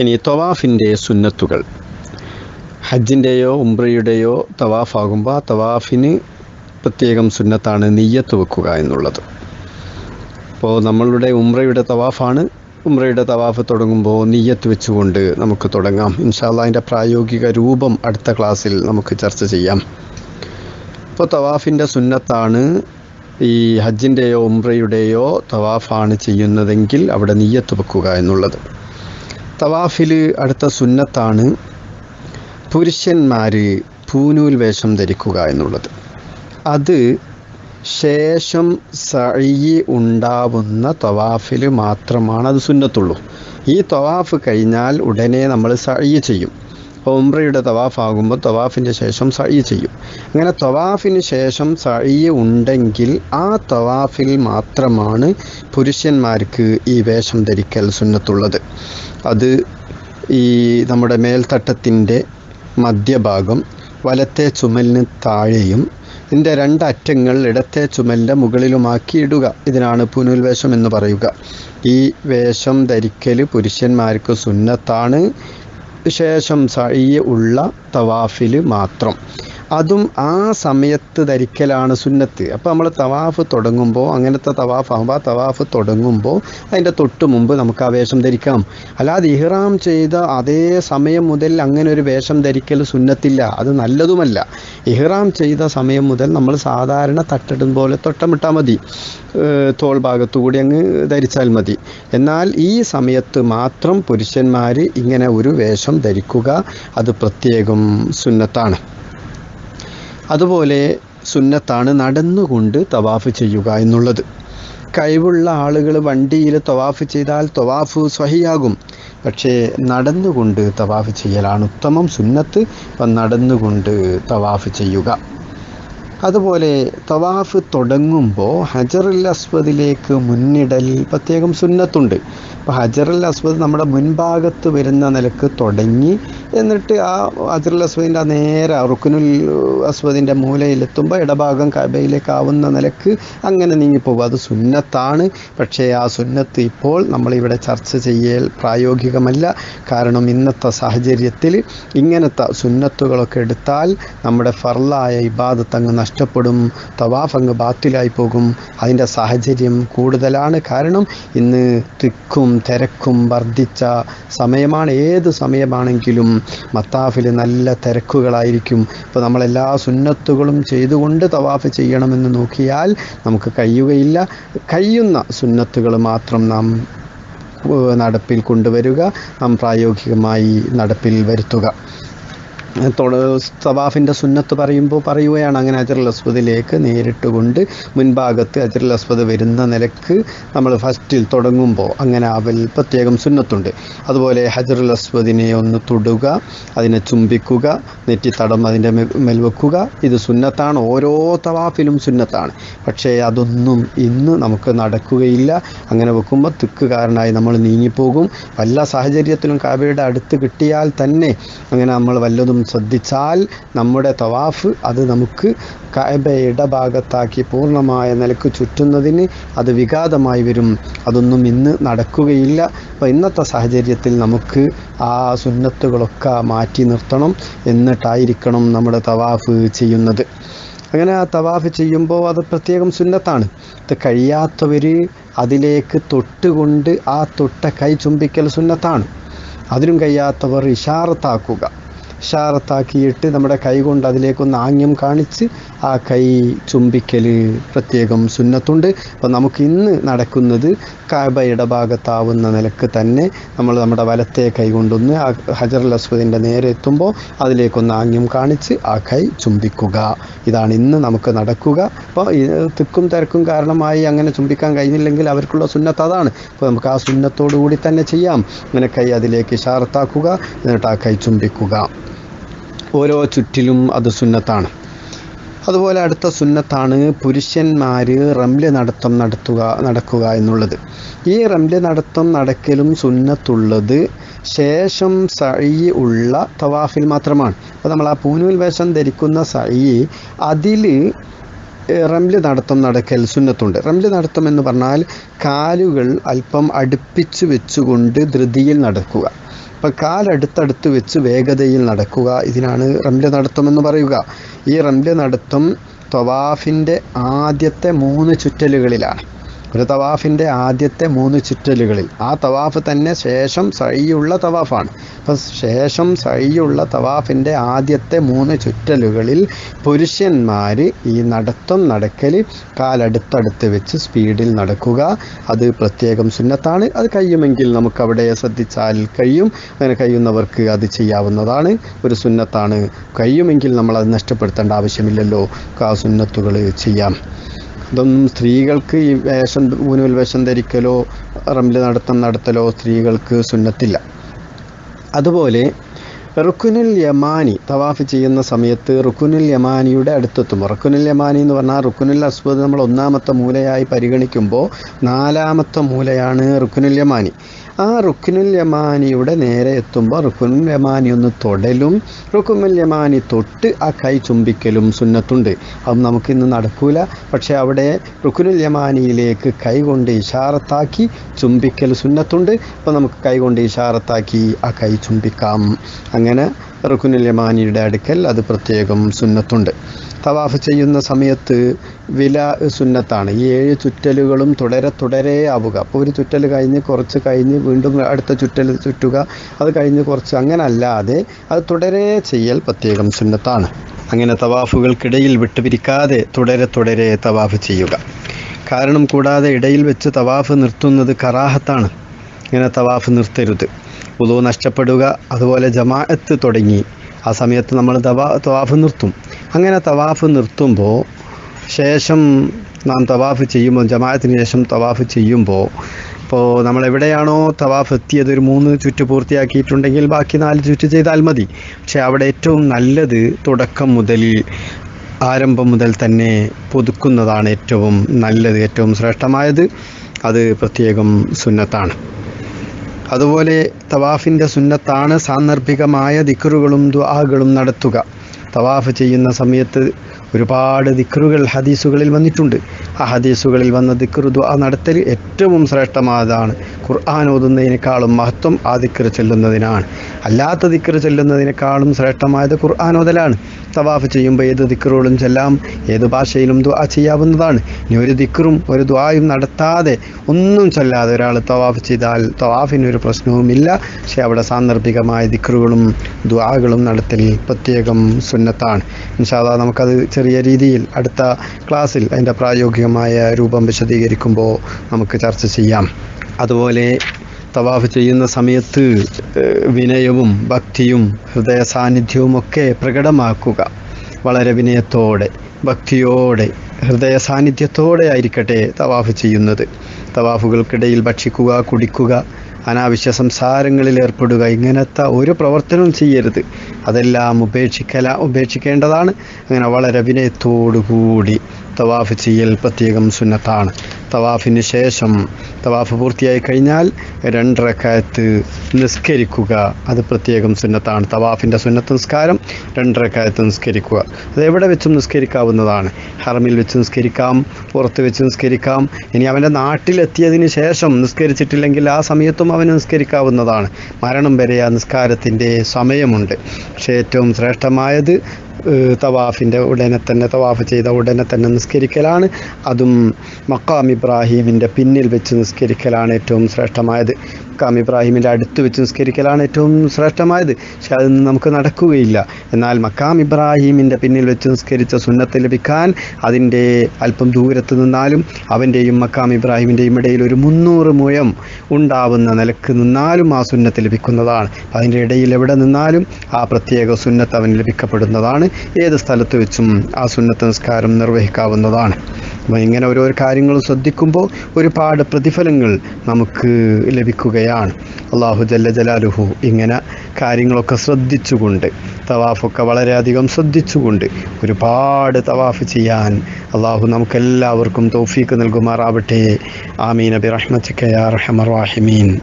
ഇനി തവാഫിന്റെ സുന്നത്തുകൾ. ഹജ്ജിന്റെയോ ഉംറയുടെയോ തവാഫാകുമ്പോൾ തവാഫിന് പ്രത്യേകം സുന്നത്താണ് നെയ്യത്ത് വെക്കുക എന്നുള്ളത്. അപ്പോൾ നമ്മളുടെ ഉംറയുടെ തവാഫാണ്. ഉംറയുടെ തവാഫ് തുടങ്ങുമ്പോൾ നെയ്യത്ത് വെച്ചുകൊണ്ട് നമുക്ക് തുടങ്ങാം. ഇൻഷാല്ല അതിന്റെ പ്രായോഗിക രൂപം അടുത്ത ക്ലാസ്സിൽ നമുക്ക് ചർച്ച ചെയ്യാം. ഇപ്പോൾ തവാഫിന്റെ സുന്നത്താണ് ഈ ഹജ്ജിന്റെയോ ഉംറയുടെയോ തവാഫാണ് ചെയ്യുന്നതെങ്കിൽ അവിടെ നെയ്യത്ത് വെക്കുക എന്നുള്ളത്. തവാഫിൽ അടുത്ത സുന്നത്താണ് പുരുഷന്മാർ പൂനൂൽ വേഷം ധരിക്കുക എന്നുള്ളത്. അത് ശേഷം സഴി ഉണ്ടാവുന്ന തവാഫിൽ മാത്രമാണ് അത് സുന്നത്തുള്ളൂ. ഈ തവാഫ് കഴിഞ്ഞാൽ ഉടനെ നമ്മൾ സഴി ചെയ്യും. ഒമ്രയുടെ തവാഫാകുമ്പോൾ തവാഫിന്റെ ശേഷം സഴി ചെയ്യും. അങ്ങനെ തവാഫിന് ശേഷം സഴി ഉണ്ടെങ്കിൽ ആ തവാഫിൽ മാത്രമാണ് പുരുഷന്മാർക്ക് ഈ വേഷം ധരിക്കൽ സുന്നത്തുള്ളത്. അത് ഈ നമ്മുടെ മേൽത്തട്ടത്തിന്റെ മധ്യഭാഗം വലത്തെ ചുമലിന് താഴെയും ഇതിന്റെ രണ്ടറ്റങ്ങൾ ഇടത്തെ ചുമലിന്റെ മുകളിലുമാക്കി ഇടുക. ഇതിനാണ് പുനുൽവേഷം എന്ന് പറയുക. ഈ വേഷം ധരിക്കൽ പുരുഷന്മാർക്ക് സുന്നത്താണ്. ശേഷം സഴിയ ഉള്ള തവാഫിൽ മാത്രം. അതും ആ സമയത്ത് ധരിക്കലാണ് സുന്നത്ത്. അപ്പോൾ നമ്മൾ തവാഫ് തുടങ്ങുമ്പോൾ അങ്ങനത്തെ തവാഫ് ആകുമ്പോൾ ആ തവാഫ് തുടങ്ങുമ്പോൾ അതിന്റെ തൊട്ട് മുമ്പ് നമുക്ക് ആ വേഷം ധരിക്കാം. അല്ലാതെ ഇഹ്റാം ചെയ്ത അതേ സമയം മുതൽ അങ്ങനെ ഒരു വേഷം ധരിക്കൽ സുന്നത്തില്ല. അത് നല്ലതുമല്ല. ഇഹ്റാം ചെയ്ത സമയം മുതൽ നമ്മൾ സാധാരണ തട്ടിടും പോലെ തൊട്ടമിട്ടാൽ മതി. തോൾ ഭാഗത്തുകൂടി അങ്ങ് ധരിച്ചാൽ മതി. എന്നാൽ ഈ സമയത്ത് മാത്രം പുരുഷന്മാർ ഇങ്ങനെ ഒരു വേഷം ധരിക്കുക അത് പ്രത്യേകം സുന്നത്താണ്. അതുപോലെ സുന്നത്താണ് നടന്നുകൊണ്ട് തവാഫ് ചെയ്യുക എന്നുള്ളത്. കഴിവുള്ള ആളുകൾ വണ്ടിയിൽ തവാഫ് ചെയ്താൽ തവാഫ് സ്വഹിയാകും. പക്ഷേ നടന്നുകൊണ്ട് തവാഫ് ചെയ്യലാണ് ഉത്തമം. സുന്നത്ത് നടന്നുകൊണ്ട് തവാഫ് ചെയ്യുക. അതുപോലെ തവാഫ് തുടങ്ങുമ്പോൾ ഹജറുൽ അസ്വദിലേക്ക് മുന്നിടൽ പ്രത്യേകം സുന്നത്തുണ്ട്. അപ്പോൾ ഹജറുൽ അസ്വദ് നമ്മുടെ മുൻഭാഗത്ത് വരുന്ന നിലയ്ക്ക് തുടങ്ങി എന്നിട്ട് ആ ഹജറുൽ അസ്വദിന്റെ ആ നേരെ റുക്കുനുൽ അസ്വദിന്റെ മൂലയിലെത്തുമ്പോൾ ഇടഭാഗം കബയിലേക്കാവുന്ന നിലയ്ക്ക് അങ്ങനെ നീങ്ങിപ്പോകും. അത് സുന്നത്താണ്. പക്ഷേ ആ സുന്നത്ത് ഇപ്പോൾ നമ്മളിവിടെ ചർച്ച ചെയ്യൽ പ്രായോഗികമല്ല. കാരണം ഇന്നത്തെ സാഹചര്യത്തിൽ ഇങ്ങനത്തെ സുന്നത്തുകളൊക്കെ എടുത്താൽ നമ്മുടെ ഫർലായ ഇബാദത്ത് അങ്ങ് നഷ്ടപ്പെടും. തവാഫ് അങ്ങ് ബാത്തിലായി പോകും. അതിന്റെ സാഹചര്യം കൂടുതലാണ്. കാരണം ഇന്ന് തിക്കും തിരക്കും വർദ്ധിച്ച സമയമാണ്. ഏത് സമയമാണെങ്കിലും മത്താഫിൽ നല്ല തിരക്കുകളായിരിക്കും. ഇപ്പോൾ നമ്മളെല്ലാ സുന്നത്തുകളും ചെയ്തുകൊണ്ട് തവാഫ് ചെയ്യണമെന്ന് നോക്കിയാൽ നമുക്ക് കഴിയുകയില്ല. കഴിയുന്ന സുന്നത്തുകൾ മാത്രം നാം നടപ്പിൽ കൊണ്ടുവരിക നാം പ്രായോഗികമായി നടപ്പിൽ വരുത്തുക. തവാഫിന്റെ സുന്നത്ത് പറയുമ്പോൾ പറയുകയാണ് അങ്ങനെ അജറുൽ അസ്വദിലേക്ക് നേരിട്ട് കൊണ്ട് മുൻഭാഗത്ത് അജറുൽ അസ്വദ് വരുന്ന നിലയ്ക്ക് നമ്മൾ ഫസ്റ്റിൽ തുടങ്ങുമ്പോൾ അങ്ങനെ അവൽ പ്രത്യേകം സുന്നത്തുണ്ട്. അതുപോലെ ഹജറുൽ അസ്വദിനെ ഒന്ന് തൊടുക അതിനെ ചുംബിക്കുക നെറ്റിത്തടം അതിന്റെ മെൽവെക്കുക മേൽ വെക്കുക ഇത് സുന്നത്താണ്. ഓരോ തവാഫിലും സുന്നത്താണ്. പക്ഷേ അതൊന്നും ഇന്ന് നമുക്ക് നടക്കുകയില്ല. അങ്ങനെ വെക്കുമ്പോൾ തിക്കുകാരനായി നമ്മൾ നീങ്ങിപ്പോകും. വല്ല സാഹചര്യത്തിലും കാബയുടെ അടുത്ത് കിട്ടിയാൽ തന്നെ അങ്ങനെ നമ്മൾ വല്ലതും ശ്രദ്ധിച്ചാൽ നമ്മുടെ തവാഫ് അത് നമുക്ക് കാബ ഇടഭാഗത്താക്കി പൂർണമായ നിലയ്ക്ക് ചുറ്റുന്നതിന് അത് വിഘാതമായി വരും. അതൊന്നും ഇന്ന് നടക്കുകയില്ല. അപ്പോൾ ഇന്നത്തെ സാഹചര്യത്തിൽ നമുക്ക് ആ സുന്നത്തുകളൊക്കെ മാറ്റി നിർത്തണം എന്നിട്ടായിരിക്കണം നമ്മുടെ തവാഫ് ചെയ്യുന്നത്. അങ്ങനെ ആ തവാഫ് ചെയ്യുമ്പോൾ അത് പ്രത്യേകം സുന്നത്താണ്. ഇത് കഴിയാത്തവർ അതിലേക്ക് തൊട്ടുകൊണ്ട് ആ തൊട്ട കൈ ചുംബിക്കൽ സുന്നത്താണ്. അതിനും കഴിയാത്തവർ ഇഷാറത്താക്കുക. ഇഷാറത്താക്കിയിട്ട് നമ്മുടെ കൈ കൊണ്ട് അതിലേക്കൊന്ന് ആംഗ്യം കാണിച്ച് ആ കൈ ചുംബിക്കൽ പ്രത്യേകം സുന്നത്തുണ്ട്. അപ്പോൾ നമുക്ക് ഇന്ന് നടക്കുന്നത് കാബ ഇടഭാഗത്താവുന്ന നിലയ്ക്ക് തന്നെ നമ്മൾ നമ്മുടെ വലത്തെ കൈ കൊണ്ടൊന്ന് ആ ഹജറുൽ അസ്വദിന്റെ നേരെ എത്തുമ്പോൾ അതിലേക്കൊന്ന് ആംഗ്യം കാണിച്ച് ആ കൈ ചുംബിക്കുക. ഇതാണ് ഇന്ന് നമുക്ക് നടക്കുക. അപ്പോൾ തിക്കും തിരക്കും കാരണമായി അങ്ങനെ ചുംബിക്കാൻ കഴിഞ്ഞില്ലെങ്കിൽ അവർക്കുള്ള സുന്നത്ത് അതാണ്. അപ്പോൾ നമുക്ക് ആ സുന്നത്തോടു കൂടി തന്നെ ചെയ്യാം. അങ്ങനെ കൈ അതിലേക്ക് ഇഷാറത്താക്കുക. എന്നിട്ട് ആ കൈ ചുംബിക്കുക. ഓരോ ചുറ്റിലും അത് സുന്നത്താണ്. അതുപോലെ അടുത്ത സുന്നത്താണ് പുരുഷന്മാർ റംൽ നടത്തം നടത്തുക നടക്കുക എന്നുള്ളത്. ഈ റംൽ നടത്തം നടക്കലും സുന്നത്തുള്ളത് ശേഷം സഴി ഉള്ള തവാഫിൽ മാത്രമാണ്. അപ്പോൾ നമ്മൾ ആ പൂനൂൽ വേഷം ധരിക്കുന്ന സഴി അതിൽ റംൽ നടത്തം നടക്കൽ സുന്നത്തുണ്ട്. റംൽ നടത്തം എന്ന് പറഞ്ഞാൽ കാലുകൾ അല്പം അടുപ്പിച്ച് വെച്ചുകൊണ്ട് ധൃതിയിൽ നടക്കുക. അപ്പം കാലടുത്തടുത്ത് വെച്ച് വേഗതയിൽ നടക്കുക. ഇതിനാണ് റംൽ നടത്തം എന്ന് പറയുക. ഈ റംൽ നടത്തം തവാഫിന്റെ ആദ്യത്തെ മൂന്ന് ചുറ്റലുകളിലാണ്. ഒരു തവാഫിന്റെ ആദ്യത്തെ മൂന്ന് ചുറ്റലുകളിൽ. ആ തവാഫ് തന്നെ ശേഷം സഴിയുള്ള തവാഫാണ്. അപ്പം ശേഷം സഴിയുള്ള തവാഫിന്റെ ആദ്യത്തെ മൂന്ന് ചുറ്റലുകളിൽ പുരുഷന്മാർ ഈ നടത്തം നടക്കൽ കാലടുത്തടുത്ത് വെച്ച് സ്പീഡിൽ നടക്കുക. അത് പ്രത്യേകം സുന്നത്താണ്. അത് കഴിയുമെങ്കിൽ നമുക്ക് അവിടെ ശ്രദ്ധിച്ചാൽ കഴിയും. അങ്ങനെ കഴിയുന്നവർക്ക് അത് ചെയ്യാവുന്നതാണ്. ഒരു സുന്നത്താണ്. കഴിയുമെങ്കിൽ നമ്മൾ അത് നഷ്ടപ്പെടുത്തേണ്ട ആവശ്യമില്ലല്ലോ. ആ സുന്നത്തുകൾ ചെയ്യാം. ഇതൊന്നും സ്ത്രീകൾക്ക് ഈ വേഷം ഊനുവൽ വേഷം ധരിക്കലോ റംൽ നടത്തം നടത്തലോ സ്ത്രീകൾക്ക് സുന്നത്തില്ല. അതുപോലെ റുക്കുനുൽ യമാനി തവാഫ് ചെയ്യുന്ന സമയത്ത് റുക്കുനുൽ യമാനിയുടെ അടുത്തെത്തും റുക്കുനുൽ യമാനി എന്ന് പറഞ്ഞാൽ റുക്കുനുൽ അസ്വദ് നമ്മൾ ഒന്നാമത്തെ മൂലയായി പരിഗണിക്കുമ്പോൾ നാലാമത്തെ മൂലയാണ് റുക്കുനുൽ യമാനി. ആ റുക്കുനുൽ യമാനിയുടെ നേരെ എത്തുമ്പോൾ റുക്കുനുൽ യമാനി ഒന്ന് തൊടലും റുക്കുനുൽ യമാനി തൊട്ട് ആ കൈ ചുംബിക്കലും സുന്നത്തുണ്ട്. അത് നമുക്കിന്ന് നടക്കൂല. പക്ഷേ അവിടെ റുക്കുനുൽ യമാനിയിലേക്ക് കൈ കൊണ്ട് ഇഷാറത്താക്കി ചുംബിക്കൽ സുന്നത്തുണ്ട്. അപ്പോൾ നമുക്ക് കൈ കൊണ്ട് ഇഷാറത്താക്കി ആ കൈ ചുംബിക്കാം. അങ്ങനെ റുക്കുനുൽ യമാനിയുടെ അടുക്കൽ അത് പ്രത്യേകം സുന്നത്തുണ്ട്. തവാഫ് ചെയ്യുന്ന സമയത്ത് വില സുന്നത്താണ്. ഈ ഏഴ് ചുറ്റലുകളും തുടരെ തുടരെ ആവുക. അപ്പോൾ ഒരു ചുറ്റൽ കഴിഞ്ഞ് കുറച്ച് കഴിഞ്ഞ് വീണ്ടും അടുത്ത ചുറ്റൽ ചുറ്റുക. അത് കഴിഞ്ഞ് കുറച്ച് അങ്ങനെ അല്ലാതെ അത് തുടരെ ചെയ്യൽ പ്രത്യേകം സുന്നത്താണ്. അങ്ങനെ തവാഫുകൾക്കിടയിൽ വിട്ടുപിരിക്കാതെ തുടരെ തുടരെ തവാഫ് ചെയ്യുക. കാരണം കൂടാതെ ഇടയിൽ വെച്ച് തവാഫ് നിർത്തുന്നത് കറാഹത്താണ്. ഇങ്ങനെ തവാഫ് നിർത്തരുത്. പുതു നഷ്ടപ്പെടുക അതുപോലെ ജമാഅത്ത് തുടങ്ങി. ആ സമയത്ത് നമ്മൾ തവാ തവാഫ് നിർത്തും. അങ്ങനെ തവാഫ് നിർത്തുമ്പോൾ ശേഷം നാം തവാഫ് ചെയ്യുമ്പോൾ ജമാഅത്തിന് ശേഷം തവാഫ് ചെയ്യുമ്പോൾ ഇപ്പോൾ നമ്മൾ എവിടെയാണോ തവാഫ് എത്തിയത് ഒരു മൂന്ന് ചുറ്റ് പൂർത്തിയാക്കിയിട്ടുണ്ടെങ്കിൽ ബാക്കി നാല് ചുറ്റ് ചെയ്താൽ മതി. പക്ഷേ അവിടെ ഏറ്റവും നല്ലത് തുടക്കം മുതൽ ആരംഭം മുതൽ തന്നെ പുതുക്കുന്നതാണ് ഏറ്റവും നല്ലത് ഏറ്റവും ശ്രേഷ്ഠമായത്. അത് പ്രത്യേകം സുന്നത്താണ്. അതുപോലെ തവാഫിന്റെ സുന്നത്താണ് സാന്ദർഭികമായ ദിക്കറുകളും ദുആകളും നടത്തുക. തവാഫ് ചെയ്യുന്ന സമയത്ത് ഒരുപാട് ദിക്റുകൾ ഹദീസുകളിൽ വന്നിട്ടുണ്ട്. ആ ഹദീസുകളിൽ വന്ന ദിക്റു ദുആ നടത്തൽ ഏറ്റവും ശ്രേഷ്ഠമായതാണ്. ഖുർആൻ ഓതുന്നതിനേക്കാളും മഹത്വം ആ ദിക്ർ ചെല്ലുന്നതിനാണ്. അല്ലാത്ത ദിക്ർ ചെല്ലുന്നതിനേക്കാളും ശ്രേഷ്ഠമായത് ഖുർആൻ ഓതലാണ്. തവാഫ് ചെയ്യുമ്പോൾ ഏത് ദിക്റുകളും ചെല്ലാം ഏത് ഭാഷയിലും ദുആ ചെയ്യാവുന്നതാണ്. ഇനി ഒരു ദിക്റും ഒരു ദുആയും നടത്താതെ ഒന്നും ചൊല്ലാതെ ഒരാൾ തവാഫ് ചെയ്താൽ തവാഫിന് ഒരു പ്രശ്നവുമില്ല. പക്ഷേ അവിടെ സാന്ദർഭികമായ ദിക്റുകളും ദുആകളും നടത്തൽ പ്രത്യേകം സുന്നത്താണ്. നമുക്കത് ചെറിയ രീതിയിൽ അടുത്ത ക്ലാസ്സിൽ അതിന്റെ പ്രായോഗികമായ രൂപം വിശദീകരിക്കുമ്പോൾ നമുക്ക് ചർച്ച ചെയ്യാം. അതുപോലെ തവാഫ് ചെയ്യുന്ന സമയത്ത് വിനയവും ഭക്തിയും ഹൃദയ സാന്നിധ്യവും ഒക്കെ പ്രകടമാക്കുക. വളരെ വിനയത്തോടെ ഭക്തിയോടെ ഹൃദയ സാന്നിധ്യത്തോടെ ആയിരിക്കട്ടെ തവാഫ് ചെയ്യുന്നത്. തവാഫുകൾക്കിടയിൽ ഭക്ഷിക്കുക കുടിക്കുക അനാവശ്യ സംസാരങ്ങളിൽ ഏർപ്പെടുക ഇങ്ങനത്തെ ഒരു പ്രവർത്തനവും ചെയ്യരുത്. അതെല്ലാം ഉപേക്ഷിക്കല ഉപേക്ഷിക്കേണ്ടതാണ്. അങ്ങനെ വളരെ വിനയത്തോടുകൂടി തവാഫ് ചെയ്യൽ പ്രത്യേകം സുന്നത്താണ്. തവാഫിന് ശേഷം തവാഫ് പൂർത്തിയായി കഴിഞ്ഞാൽ രണ്ടരക്കായത്ത് നിസ്കരിക്കുക അത് പ്രത്യേകം സുന്നത്താണ്. തവാഫിന്റെ സുന്നത്ത് നിസ്കാരം രണ്ടരക്കായത്ത് നിസ്കരിക്കുക. അത് എവിടെ വെച്ചും നിസ്കരിക്കാവുന്നതാണ്. ഹറമിൽ വെച്ച് നിസ്കരിക്കാം പുറത്ത് വെച്ച് നിസ്കരിക്കാം. ഇനി അവന്റെ നാട്ടിലെത്തിയതിന് ശേഷം നിസ്കരിച്ചിട്ടില്ലെങ്കിൽ ആ സമയത്തും അവന് നിസ്കരിക്കാവുന്നതാണ് മരണം വരെ ആ നിസ്കാരത്തിന്റെ സമയമുണ്ട്. പക്ഷേ ഏറ്റവും ശ്രേഷ്ഠമായത് തവാഫിന്റെ ഉടനെ തന്നെ തവാഫ് ചെയ്ത ഉടനെ തന്നെ നിസ്കരിക്കലാണ്. അതും മക്കാം ഇബ്രാഹീമിന്റെ പിന്നിൽ വെച്ച് നിസ്കരിക്കലാണ് ഏറ്റവും ശ്രേഷ്ഠമായത്. മക്കാം ഇബ്രാഹീമിന്റെ അടുത്ത് വെച്ച് നിസ്കരിക്കലാണ് ഏറ്റവും ശ്രേഷ്ഠമായത്. പക്ഷെ അത് നമുക്ക് നടക്കുകയില്ല. എന്നാൽ മക്കാം ഇബ്രാഹീമിന്റെ പിന്നിൽ വെച്ച് നിസ്കരിച്ച സുന്നത്ത് ലഭിക്കാൻ അതിന്റെ അല്പം ദൂരത്ത് നിന്നാലും അവന്റെയും മക്കാം ഇബ്രാഹിമിന്റെയും ഇടയിൽ ഒരു മുന്നൂറ് മുയം ഉണ്ടാവുന്ന നിലയ്ക്ക് നിന്നാലും ആ സുന്നത്ത് ലഭിക്കുന്നതാണ്. അതിന്റെ ഇടയിൽ എവിടെ നിന്നാലും ആ പ്രത്യേക സുന്നത്ത് അവന് ലഭിക്കപ്പെടുന്നതാണ്. ഏത് സ്ഥലത്ത് വെച്ചും ആ സുന്നത്ത് നിസ്കാരം നിർവഹിക്കാവുന്നതാണ്. അപ്പോൾ ഇങ്ങനെ ഓരോ കാര്യങ്ങൾ ശ്രദ്ധിക്കുമ്പോൾ ഒരുപാട് പ്രതിഫലങ്ങൾ നമുക്ക് ലഭിക്കുകയാണ്. അള്ളാഹു ജല്ല ജലാലുഹു ഇങ്ങനെ കാര്യങ്ങളൊക്കെ ശ്രദ്ധിച്ചുകൊണ്ട് തവാഫൊക്കെ വളരെയധികം ശ്രദ്ധിച്ചുകൊണ്ട് ഒരുപാട് തവാഫ് ചെയ്യാൻ അള്ളാഹു നമുക്കെല്ലാവർക്കും തോഫീക്ക് നൽകുമാറാവട്ടെ. ആമീൻ. അബി റഹ്മത്തിക്കയാ റഹമർ റാഹിമീൻ.